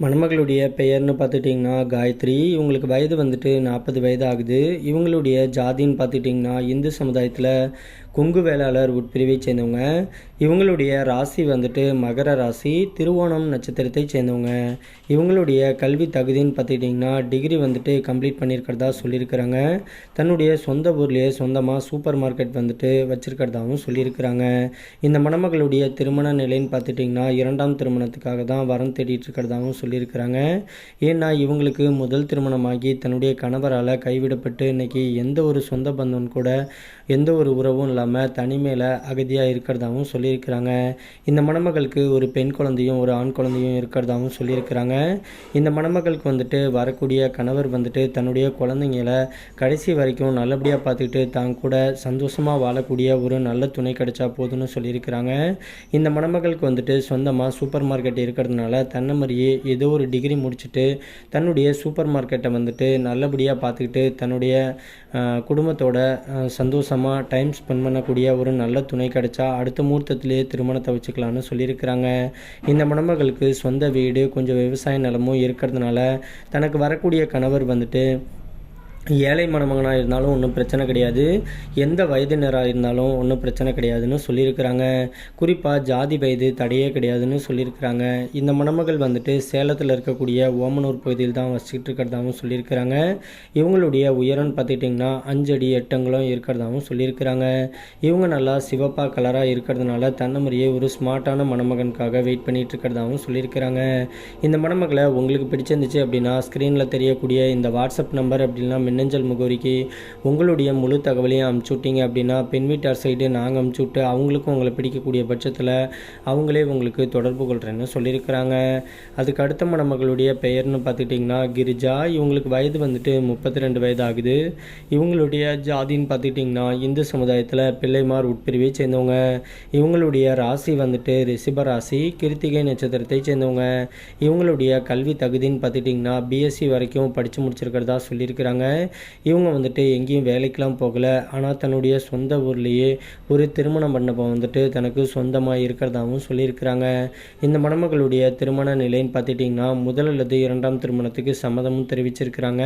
மணமகளுடைய பெயர்னு பார்த்துட்டிங்கன்னா காயத்ரி இவங்களுக்கு வயது வந்துட்டு நாற்பது வயது ஆகுது இவங்களுடைய ஜாதின்னு பார்த்துட்டிங்கன்னா இந்து சமுதாயத்தில் கொங்கு வேளாளர் உட்பிரிவை சேர்ந்தவங்க. இவங்களுடைய ராசி வந்துட்டு மகர ராசி திருவோணம் நட்சத்திரத்தை சேர்ந்தவங்க. இவங்களுடைய கல்வி தகுதின்னு பார்த்துக்கிட்டிங்கன்னா டிகிரி வந்துட்டு கம்ப்ளீட் பண்ணியிருக்கிறதா சொல்லியிருக்கிறாங்க. தன்னுடைய சொந்த ஊர்லேயே சொந்தமாக சூப்பர் மார்க்கெட் வந்துட்டு வச்சுருக்கிறதாகவும் சொல்லியிருக்கிறாங்க. இந்த மணமகளுடைய திருமண நிலைன்னு பார்த்துட்டிங்கன்னா இரண்டாம் திருமணத்துக்காக தான் வரம் தேடிட்டு இருக்கிறதாவும் சொல்லியிருக்கிறாங்க. ஏன்னா இவங்களுக்கு முதல் திருமணமாகி தன்னுடைய கணவரால் கைவிடப்பட்டு இன்னைக்கு எந்த ஒரு சொந்த பந்தம் கூட எந்த ஒரு உறவும் இல்லாமல் தனிமையில் அகதியாக இருக்கிறதாகவும் சொல்லியிருக்கிறாங்க. இந்த மணமகளுக்கு ஒரு பெண் குழந்தையும் ஒரு ஆண் குழந்தையும் இருக்கிறதாகவும் சொல்லியிருக்கிறாங்க. இந்த மணமகளுக்கு வந்துட்டு வரக்கூடிய கணவர் வந்துட்டு தன்னுடைய குழந்தைங்கள கடைசி வரைக்கும் நல்லபடியாக பார்த்துக்கிட்டு தான் கூட சந்தோஷமாக வாழக்கூடிய ஒரு நல்ல துணை கிடைச்சா போதும்னு சொல்லியிருக்கிறாங்க. இந்த மணமகளுக்கு வந்துட்டு சொந்தமாக சூப்பர் மார்க்கெட் இருக்கிறதுனால தன்னை மாதிரியே ஏதோ ஒரு டிகிரி முடிச்சுட்டு தன்னுடைய சூப்பர் மார்க்கெட்டை வந்துட்டு நல்லபடியாக பார்த்துக்கிட்டு தன்னுடைய குடும்பத்தோட சந்தோஷமாக டைம் ஸ்பெண்ட் பண்ணக்கூடிய ஒரு நல்ல துணை கிடைச்சா அடுத்த முகூர்த்தத்திலேயே திருமணத்தை வச்சுக்கலான்னு சொல்லியிருக்கிறாங்க. இந்த மணமகளுக்கு சொந்த வீடு கொஞ்சம் விவசாய நிலமும் இருக்கிறதுனால தனக்கு வரக்கூடிய கணவர் வந்துட்டு ஏழை மணமகனாக இருந்தாலும் ஒன்றும் பிரச்சனை கிடையாது. எந்த வயதினராக இருந்தாலும் ஒன்றும் பிரச்சனை கிடையாதுன்னு சொல்லியிருக்கிறாங்க. குறிப்பாக ஜாதி வயது தடையே கிடையாதுன்னு சொல்லியிருக்கிறாங்க. இந்த மணமகள் வந்துட்டு சேலத்தில் இருக்கக்கூடிய ஓமனூர் பகுதியில் தான் வசிக்கிட்டு இருக்கிறதாகவும் சொல்லியிருக்கிறாங்க. இவங்களுடைய உயரம்னு பார்த்துக்கிட்டிங்கன்னா அஞ்சு அடி எட்டங்களும் இருக்கிறதாகவும் சொல்லியிருக்கிறாங்க. இவங்க நல்லா சிவப்பா கலராக இருக்கிறதுனால தன்ன மாதிரியே ஒரு ஸ்மார்ட்டான மணமகனுக்காக வெயிட் பண்ணிட்டு இருக்கிறதாகவும் சொல்லியிருக்கிறாங்க. இந்த மணமகளை உங்களுக்கு பிடிச்சிருந்துச்சு அப்படின்னா ஸ்க்ரீனில் தெரியக்கூடிய இந்த வாட்ஸ்அப் நம்பர் அப்படின்னா மின்னஞ்சல் முகவரிக்கு உங்களுடைய முழு தகவலையும் அமுச்சு விட்டீங்க அப்படின்னா பெண் வீட்டார் சைடு நாங்கள் அமுச்சு விட்டு அவங்களுக்கும் உங்களை பிடிக்கக்கூடிய பட்சத்தில் அவங்களே உங்களுக்கு தொடர்பு கொள்கிறேன்னு சொல்லியிருக்கிறாங்க. அதுக்கு அடுத்த மணமகளுடைய பெயர்னு பார்த்துக்கிட்டிங்கன்னா கிரிஜா. இவங்களுக்கு வயது வந்துட்டு முப்பத்தி ரெண்டு வயது ஆகுது இவங்களுடைய ஜாதின்னு பார்த்துக்கிட்டிங்கன்னா இந்து சமுதாயத்தில் பிள்ளைமார் உட்பிரிவை சேர்ந்தவங்க. இவங்களுடைய ராசி வந்துட்டு ரிஷிப ராசி கிருத்திகை நட்சத்திரத்தை சேர்ந்தவங்க. இவங்களுடைய கல்வி தகுதின்னு பார்த்துட்டிங்கன்னா பிஎஸ்சி வரைக்கும் படித்து முடிச்சிருக்கிறதா சொல்லியிருக்கிறாங்க. இவங்க வந்துட்டு எங்கேயும் வேலைக்கெலாம் போகலை. ஆனால் தன்னுடைய சொந்த ஊர்லேயே ஒரு திருமண மண்டபம் வந்துட்டு தனக்கு சொந்தமாக இருக்கிறதாகவும் சொல்லியிருக்கிறாங்க. இந்த மணமகளுடைய திருமண நிலைன்னு பார்த்துட்டிங்கன்னா முதல் அல்லது இரண்டாம் திருமணத்துக்கு சம்மதமும் தெரிவிச்சிருக்கிறாங்க.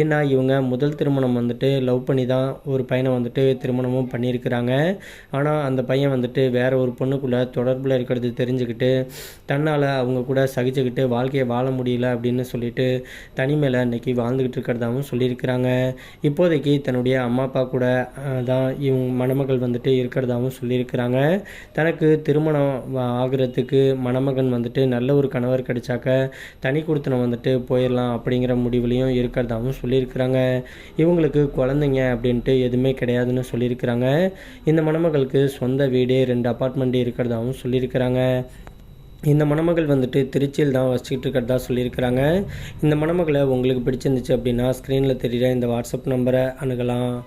ஏன்னா இவங்க முதல் திருமணம் வந்துட்டு லவ் பண்ணி தான் ஒரு பையனை வந்துட்டு திருமணமும் பண்ணியிருக்கிறாங்க. ஆனால் அந்த பையன் வந்துட்டு வேற ஒரு பொண்ணுக்குள்ளே தொடர்பில் இருக்கிறது தெரிஞ்சுக்கிட்டு தன்னால் அவங்க கூட சகிச்சுக்கிட்டு வாழ்க்கையை வாழ முடியல அப்படின்னு சொல்லிட்டு தனிமையில் இன்றைக்கி வாழ்ந்துக்கிட்டு இருக்கிறதாகவும் சொல்லியிருக்காங்க. இருக்கிறாங்க இப்போதைக்கு தன்னுடைய அம்மா அப்பா கூட தான் இவங்க மணமகள் வந்துட்டு இருக்கிறதாகவும் சொல்லியிருக்கிறாங்க. தனக்கு திருமணம் ஆகிறதுக்கு ஆகுறதுக்கு மணமகன் வந்துட்டு நல்ல ஒரு கணவர் கிடைச்சாக்க தனி கொடுத்தனம் வந்துட்டு போயிடலாம் அப்படிங்கிற முடிவுலையும் இருக்கிறதாகவும் சொல்லியிருக்கிறாங்க. இவங்களுக்கு குழந்தைங்க அப்படின்ட்டு எதுவுமே கிடையாதுன்னு சொல்லியிருக்கிறாங்க. இந்த மணமகளுக்கு சொந்த வீடு ரெண்டு அப்பார்ட்மெண்ட் இருக்கிறதாகவும் சொல்லியிருக்கிறாங்க. இந்த மணமகள் வந்துட்டு திருச்சியில் தான் வச்சுக்கிட்டு இருக்கிறதா சொல்லியிருக்கிறாங்க. இந்த மணமகளை உங்களுக்கு பிடிச்சிருந்துச்சு அப்படின்னா ஸ்க்ரீனில் தெரிகிற இந்த வாட்ஸ்அப் நம்பரை அணுகலாம்.